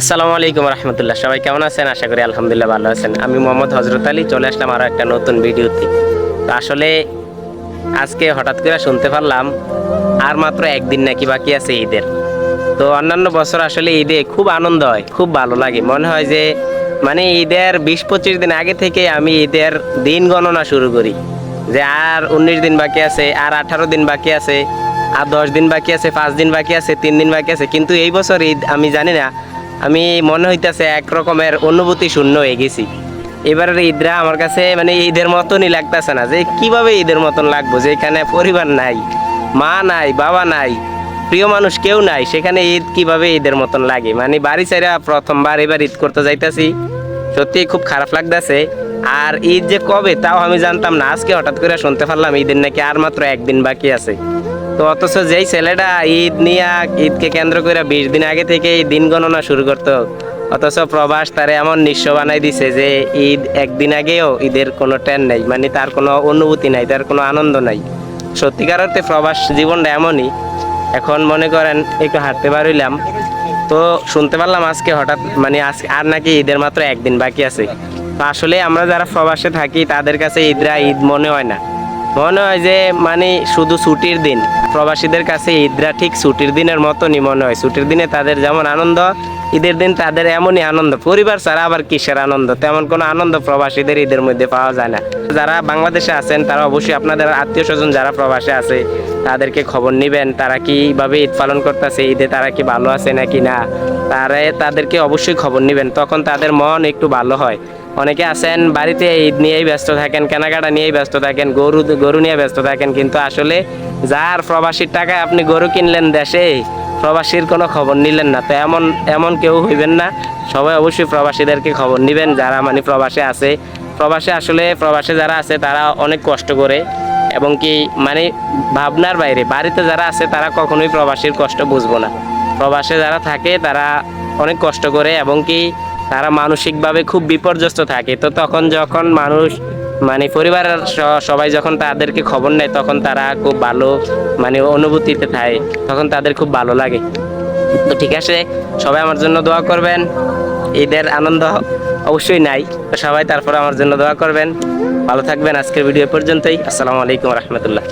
আসসালামু আলাইকুম রহমতুল্লাহ। সবাই কেমন আছেন? আশা করি আলহামদুলিল্লাহ ভালো আছেন। আমি মোহাম্মদ হজরত আলী চলে আসলাম আরও একটা নতুন ভিডিওতে। তো আসলে আজকে হঠাৎ করে শুনতে পারলাম, আর মাত্র একদিন নাকি বাকি আছে ঈদের। তো অন্যান্য বছর আসলে ঈদে খুব আনন্দ হয়, খুব ভালো লাগে। মনে হয় যে মানে ঈদের বিশ পঁচিশ দিন আগে থেকে আমি ঈদের দিন গণনা শুরু করি। যে আর উনিশ দিন বাকি আছে, আর আঠারো দিন বাকি আছে, আর দশ দিন বাকি আছে, পাঁচ দিন বাকি আছে, তিন দিন বাকি আছে। কিন্তু এই বছর ঈদ আমি জানি না আমি মনে হইতেছে এক রকমের অনুভূতি শূন্য হয়ে গেছি। এবারের ঈদরা আমার কাছে মানে ঈদের মতনই লাগতেছে না, যে কীভাবে ঈদের মতন লাগবো, যে এখানে পরিবার নাই, মা নাই, বাবা নাই, প্রিয় মানুষ কেউ নাই, সেখানে ঈদ কীভাবে ঈদের মতন লাগে? মানে বাড়ি ছাড়া প্রথমবার এবার ঈদ করতে যাইতাছি, সত্যি খুব খারাপ লাগতেছে। আর ঈদ যে কবে, তাও আমি জানতাম না, আজকে হঠাৎ করে শুনতে পারলাম ঈদের নাকি আর মাত্র একদিন বাকি আছে। তো অথচ যেই ছেলেটা ঈদ নিয়ে ঈদকে কেন্দ্র করে বিশ দিন আগে থেকে দিন গণনা শুরু করতো, অথচ প্রবাস তারে এমন নিঃস্ব বানাই দিছে যে ঈদ একদিন আগেও ঈদের কোনো ট্রেন নেই মানে তার কোনো অনুভূতি নাই, তার কোনো আনন্দ নাই। সত্যিকার অর্থে প্রবাস জীবনটা এমনই, এখন মনে করেন একটু হাঁটতে পারলাম, তো শুনতে পারলাম আজকে হঠাৎ মানে আজকে আর নাকি ঈদের মাত্র একদিন বাকি আছে। তো আসলে আমরা যারা প্রবাসে থাকি তাদের কাছে ঈদরা ঈদ মনে হয় না। মনে হয় যে মানে শুধু ছুটির দিন প্রবাসীদের কাছে ঈদরা ঠিক ছুটির দিনের মতনই মনে হয় ছুটির দিনে তাদের যেমন আনন্দ, ঈদের দিন তাদের এমনই আনন্দ। পরিবার ছাড়া আবার কিসের আনন্দ? তেমন কোনো আনন্দ প্রবাসীদের ঈদের মধ্যে পাওয়া যায় না। যারা বাংলাদেশে আছেন, তারা অবশ্যই আপনাদের আত্মীয় স্বজন যারা প্রবাসে আছে, তাদেরকে খবর নেবেন, তারা কীভাবে ঈদ পালন করতেছে, ঈদে তারা কি ভালো আছে নাকি না? তারা, তাদেরকে অবশ্যই খবর নেবেন। তখন তাদের মন একটু ভালো হয়। অনেকে আছেন, বাড়িতে ঈদ নিয়েই ব্যস্ত থাকেন, কেনাকাটা নিয়েই ব্যস্ত থাকেন, গরু গরু নিয়ে ব্যস্ত থাকেন, কিন্তু আসলে যার প্রবাসীর টাকায় আপনি গরু কিনলেন দেশে, প্রবাসীর কোনো খবর নিলেন না। তো এমন এমন কেউ হইবেন না, সবাই অবশ্যই প্রবাসীদেরকে খবর নেবেন, যারা মানে প্রবাসে আছে। প্রবাসে আসলে, প্রবাসে যারা আছে, তারা অনেক কষ্ট করে এবং কি মানে ভাবনার বাইরে, বাড়িতে যারা আছে, তারা কখনোই প্রবাসীর কষ্ট বুঝব না। প্রবাসে যারা থাকে, তারা অনেক কষ্ট করে এবং কি তারা মানসিকভাবে খুব বিপর্যস্ত থাকে। তো তখন যখন মানুষ মানে পরিবারের সবাই যখন তাদেরকে খবর নেয়, তখন তারা খুব ভালো মানে অনুভূতিতে থাকে। তখন তাদের খুব ভালো লাগে। তো ঠিক আছে, সবাই আমার জন্য দোয়া করবেন। ঈদের আনন্দ অবশ্যই নাই। তো সবাই তারপরে আমার জন্য দোয়া করবেন। ভালো থাকবেন। আজকের ভিডিও পর্যন্তই। আসসালামু আলাইকুম রহমতুল্লাহ।